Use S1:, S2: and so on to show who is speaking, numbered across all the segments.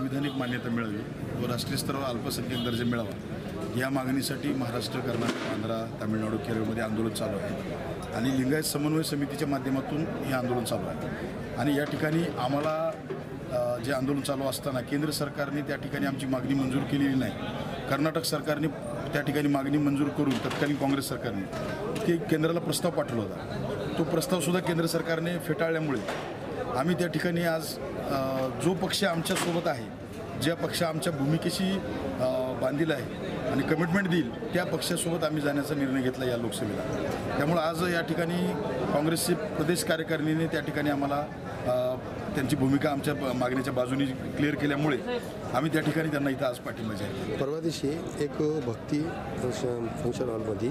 S1: संविधानिक मान्यता मिळावी व राष्ट्रीय स्तरावर अल्पसंख्याक दर्जा मिळावा या मागणीसाठी महाराष्ट्र कर्नाटक आंध्रा तामिळनाडू केरळमध्ये आंदोलन चालू आहे आणि लिंगायत समन्वय समितीच्या माध्यमातून हे आंदोलन चालू आहे. आणि या ठिकाणी आम्हाला जे आंदोलन चालू असताना केंद्र सरकारने त्या ठिकाणी आमची मागणी मंजूर केलेली नाही. कर्नाटक सरकारने त्या ठिकाणी मागणी मंजूर करून तत्कालीन काँग्रेस सरकारने ते केंद्राला प्रस्ताव पाठवला होता. तो प्रस्तावसुद्धा केंद्र सरकारने फेटाळल्यामुळे आम्ही त्या ठिकाणी आज जो पक्ष आमच्यासोबत आहे ज्या पक्ष आमच्या भूमिकेशी बांधील आहे आणि कमिटमेंट देईल त्या पक्षासोबत आम्ही जाण्याचा निर्णय घेतला या लोकसभेला. त्यामुळं आज या ठिकाणी काँग्रेसचे प्रदेश कार्यकारिणीने त्या ठिकाणी आम्हाला त्यांची भूमिका आमच्या मागणीच्या बाजूनी क्लिअर केल्यामुळे आम्ही त्या ठिकाणी त्यांना इथं आज पाठिंबा जाहीर केला.
S2: परवा दिवशी एक भक्ती फंक्शन हॉलमध्ये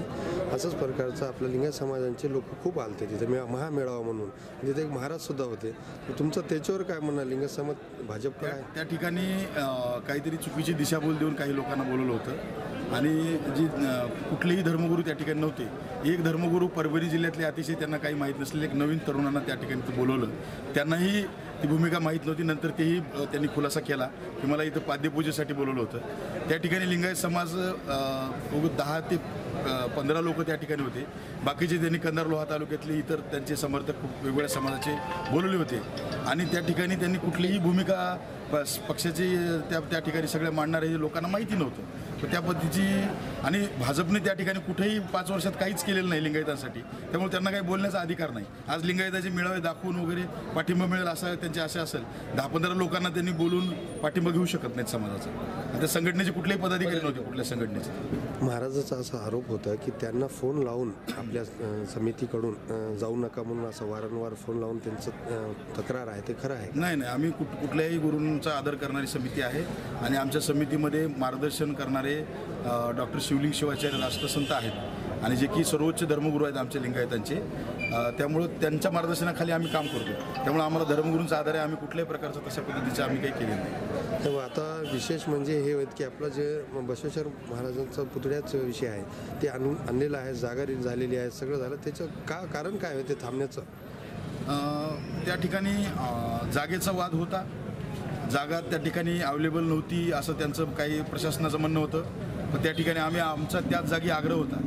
S2: असंच प्रकारचं आपल्या लिंगायत समाजांचे लोक खूप आलते तिथे मे महामेळावा म्हणून. तिथे एक महाराजसुद्धा होते. तुमचं त्याच्यावर काय म्हणणं लिंगायत समाज भाजप काय?
S1: त्या ठिकाणी काहीतरी चुकीची दिशाभूल देऊन काही लोकांना बोलवलं होतं. आणि जी कुठलेही धर्मगुरू त्या ठिकाणी नव्हते. एक धर्मगुरू परभणी जिल्ह्यातले अतिशय त्यांना काही माहीत नसलेले एक नवीन तरुणांना त्या ठिकाणी ते बोलवलं. त्यांनाही ती भूमिका माहीत नव्हती. नंतर तेही त्यांनी खुलासा केला की मला इथं पाद्यपूजेसाठी बोलवलं होतं. त्या ठिकाणी लिंगायत समाज दहा ते पंधरा लोक त्या ठिकाणी होते. बाकीचे त्यांनी कंधार लोहा तालुक्यातले इतर त्यांचे समर्थक खूप वेगवेगळ्या समाजाचे बोलवले होते. आणि त्या ठिकाणी त्यांनी कुठलीही भूमिका पक्षाची पक्षाचे त्या त्या ठिकाणी सगळ्या मांडणारे हे लोकांना माहिती नव्हतं. तर त्या पद्धतीची आणि भाजपने त्या ठिकाणी कुठेही पाच वर्षात काहीच केलेलं नाही लिंगायतांसाठी. त्यामुळे त्यांना काही बोलण्याचा अधिकार नाही. आज लिंगायताचे मेळावे दाखवून वगैरे पाठिंबा मिळेल असं त्यांची आशा असेल दहा पंधरा लोकांना त्यांनी बोलून पाठिंबा घेऊ शकत नाहीत समाजाचा. आता संघटनेचे कुठलेही पदाधिकारी नव्हते कुठल्या संघटनेचे.
S2: महाराजाचा असा आरोप होता की त्यांना फोन लावून आपल्या समितीकडून जाऊ नका म्हणून असं वारंवार फोन लावून त्यांचं तक्रार आहे ते खरं आहे?
S1: नाही नाही. आम्ही कुठ कुठल्याही गुरूंचा आदर करणारी समिती आहे आणि आमच्या समितीमध्ये मार्गदर्शन करणारे डॉक्टर शिवलिंग शिवाचार्य राष्ट्रसंत आहेत आणि जे की सर्वोच्च धर्मगुरू आहेत आमच्या लिंगायतांचे त्यामुळं त्यांच्या मार्गदर्शनाखाली आम्ही काम करतो. त्यामुळे आम्हाला धर्मगुरूंचा आधार आहे आम्ही कुठल्याही प्रकारचं तशा पद्धतीचं आम्ही काही केलेलं नाही.
S2: तेव्हा आता विशेष म्हणजे हे होत की आपलं जे बसवेश्वर महाराजांचा पुतळ्याचा विषय आहे ते आणून आणलेलं आहे जागा झालेली आहे सगळं झालं. त्याचं का कारण काय आहे ते थांबण्याचं?
S1: त्या ठिकाणी जागेचा वाद होता. जागा त्या ठिकाणी अवेलेबल नव्हती असं त्यांचं काही प्रशासनाचं म्हणणं होतं. पण त्या ठिकाणी आम्ही आमचा त्याच जागी आग्रह होता.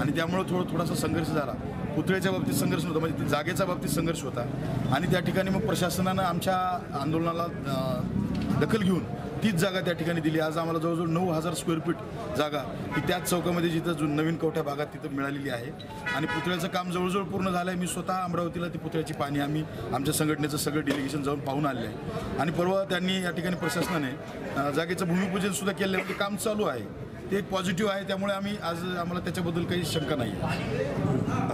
S1: आणि त्यामुळं थोडं थोडासा संघर्ष झाला. पुतळ्याच्या बाबतीत संघर्ष नव्हता म्हणजे जागेच्या बाबतीत संघर्ष होता. आणि त्या ठिकाणी मग प्रशासनानं आमच्या आंदोलनाला दखल घेऊन तीच जागा त्या ठिकाणी दिली. आज आम्हाला जवळजवळ नऊ हजार स्क्वेअर फीट जागा ही त्याच चौकामध्ये जिथं जो नवीन कवठ्या भागात तिथं मिळालेली आहे. आणि पुतळ्याचं काम जवळजवळ पूर्ण झालं आहे मी स्वतः अमरावतीला ती पुतळ्याची पाणी आम्ही आमच्या संघटनेचं सगळं डेलिगेशन जाऊन पाहून आले आहे. आणि परवा त्यांनी या ठिकाणी प्रशासनाने जागेचं भूमिपूजन सुद्धा केलं आहे. ते काम चालू आहे. ते एक पॉझिटिव्ह आहे. त्यामुळे आम्ही आज आम्हाला त्याच्याबद्दल काही शंका नाही आहे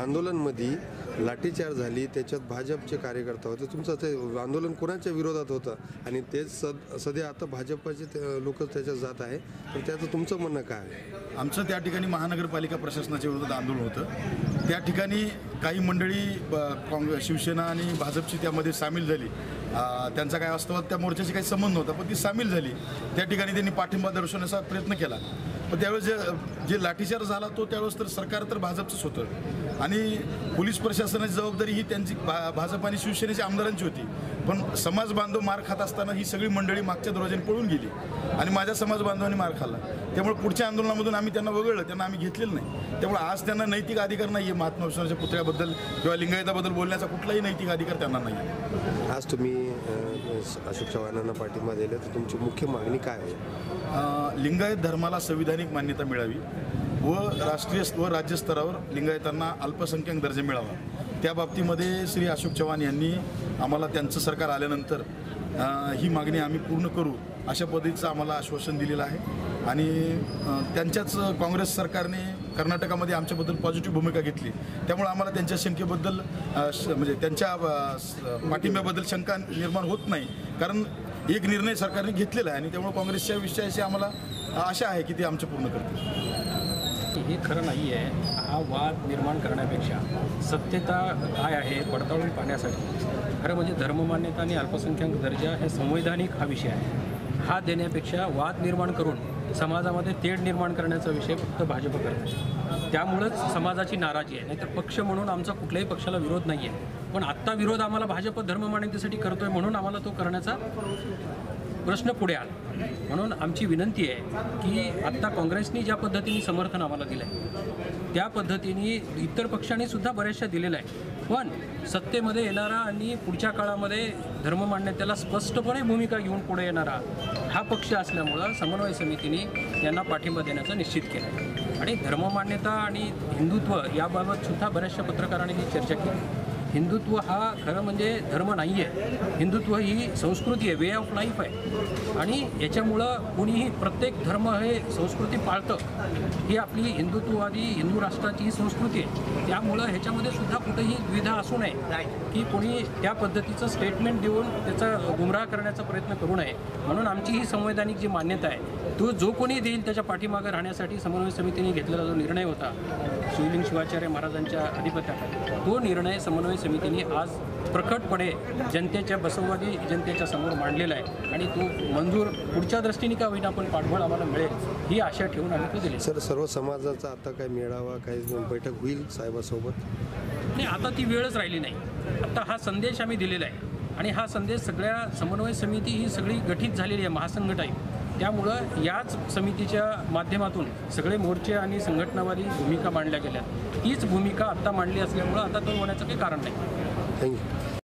S2: आंदोलनमध्ये लाठीचार झाली त्याच्यात भाजपचे कार्यकर्ता होते. तुमचं ते आंदोलन कोणाच्या विरोधात होतं? आणि तेच सद सध्या आता भाजपचे लोक त्याच्यात जात आहे. तर त्याचं तुमचं म्हणणं काय आहे?
S1: आमचं त्या ठिकाणी महानगरपालिका प्रशासनाच्या विरोधात आंदोलन होतं. त्या ठिकाणी काही मंडळी ब- काँग्रेस शिवसेना आणि भाजपची त्यामध्ये सामील झाली. त्यांचा काय वास्तवात त्या मोर्चाशी काही संबंध नव्हता पण ती सामील झाली. त्या ठिकाणी त्यांनी पाठिंबा दर्शवण्याचा प्रयत्न केला. पण त्यावेळेस जे लाठीचार्ज झाला तो त्यावेळेस तर सरकार तर भाजपचंच होतं. आणि पोलीस प्रशासनाची जबाबदारी ही त्यांची भा भाजप आणि शिवसेनेच्या आमदारांची होती. पण समाज बांधव मार खात असताना ही सगळी मंडळी मागच्या दरवाज्याने पळून गेली. आणि माझ्या समाज बांधवांनी मार खाल्ला. त्यामुळे पुढच्या आंदोलनामधून आम्ही त्यांना वगळलं त्यांना आम्ही घेतलेलं नाही. त्यामुळे आज त्यांना नैतिक अधिकार नाही आहे महात्मा विष्णूच्या पुतळ्याबद्दल किंवा लिंगायताबद्दल बोलण्याचा कुठलाही नैतिक अधिकार त्यांना नाही आहे
S2: आज तुम्ही अशोक चव्हाणांना पाठिंबा दिला तर तुमची मुख्य मागणी काय आहे?
S1: लिंगायत धर्माला संविधानिक मान्यता मिळावी. व राष्ट्रीय व राज्य स्तरावर लिंगायतांना अल्पसंख्याक दर्जा मिळावा. त्या बाबतीमध्ये श्री अशोक चव्हाण यांनी आम्हाला त्यांचं सरकार आल्यानंतर ही मागणी आम्ही पूर्ण करू अशा पद्धतीचं आम्हाला आश्वासन दिलेलं आहे. आणि त्यांच्याच काँग्रेस सरकारने कर्नाटकामध्ये आमच्याबद्दल पॉझिटिव्ह भूमिका घेतली. त्यामुळे आम्हाला त्यांच्या शंकेबद्दल श- म्हणजे त्यांच्या पाठिंब्याबद्दल शंका निर्माण होत नाही. कारण एक निर्णय सरकारने घेतलेला आहे आणि त्यामुळे काँग्रेसच्या विषयाशी आम्हाला आशा आहे की ते आमचं पूर्ण करतील.
S3: हे खरं नाही आहे. हा वाद निर्माण करण्यापेक्षा सत्यता काय आहे पडताळून पाहण्यासाठी. खरं म्हणजे धर्ममान्यता आणि अल्पसंख्याक दर्जा हे संवैधानिक हा विषय आहे. हा देण्यापेक्षा वाद निर्माण करून समाजामध्ये तेढ निर्माण करण्याचा विषय फक्त भाजप करते त्यामुळंच समाजाची नाराजी आहे. नाहीतर पक्ष म्हणून आमचा कुठल्याही पक्षाला विरोध नाही आहे. पण आत्ता विरोध आम्हाला भाजप धर्ममान्यतेसाठी करतोय म्हणून आम्हाला तो करण्याचा प्रश्न पुढे आला. म्हणून आमची विनंती आहे की आत्ता काँग्रेसनी ज्या पद्धतीने समर्थन आम्हाला दिलं आहे त्या पद्धतीने इतर पक्षांनी सुद्धा बऱ्याचशा दिलेलं आहे पण सत्तेमध्ये येणारा आणि पुढच्या काळामध्ये धर्ममान्यतेला स्पष्टपणे भूमिका घेऊन पुढे येणारा हा पक्ष असल्यामुळं समन्वय समितीने यांना पाठिंबा देण्याचं निश्चित केलं आहे आणि धर्ममान्यता आणि हिंदुत्व याबाबत सुद्धा बऱ्याचशा पत्रकारांनी चर्चा केली. हिंदुत्व हा खरं म्हणजे धर्म नाही आहे हिंदुत्व ही संस्कृती आहे वे ऑफ लाईफ आहे. आणि याच्यामुळं कुणीही प्रत्येक धर्म हे संस्कृती पाळतं. ही आपली हिंदुत्ववादी हिंदू राष्ट्राची ही संस्कृती आहे. त्यामुळं ह्याच्यामध्ये सुद्धा कुठेही द्विधा असू नये. की कोणी त्या पद्धतीचं स्टेटमेंट देऊन त्याचा गुमराह करण्याचा प्रयत्न करू नये. म्हणून आमची ही संवैधानिक जी मान्यता आहे तो जो कोणी देईल त्याच्या पाठीमागे राहण्यासाठी समन्वय समितीने घेतलेला जो निर्णय होता शिवलिंग शिवाचार्य महाराजांच्या अधिपत्याखाली तो निर्णय समन्वय समितीने आज प्रकटपणे जनतेच्या बसववादी जनतेच्या समोर मांडलेला आहे. आणि तो मंजूर पुढच्या दृष्टीने का होईना पण पाठबळ आम्हाला मिळेल ही आशा ठेवून आम्ही तो दिले
S2: सर सर्व समाजाचा आता काय मेळावा काही बैठक होईल साहेबासोबत?
S3: नाही आता ती वेळच राहिली नाही. आता हा संदेश आम्ही दिलेला आहे. आणि हा संदेश सगळ्या समन्वय समिती ही सगळी गठीत झालेली आहे महासंघट आहे त्यामुळं याच समितीच्या माध्यमातून सगळे मोर्चे आणि संघटनावादी भूमिका मांडल्या गेल्या. हीच भूमिका आत्ता मांडली असल्यामुळं आता तो होण्याचं काही कारण नाही.
S2: थँक्यू.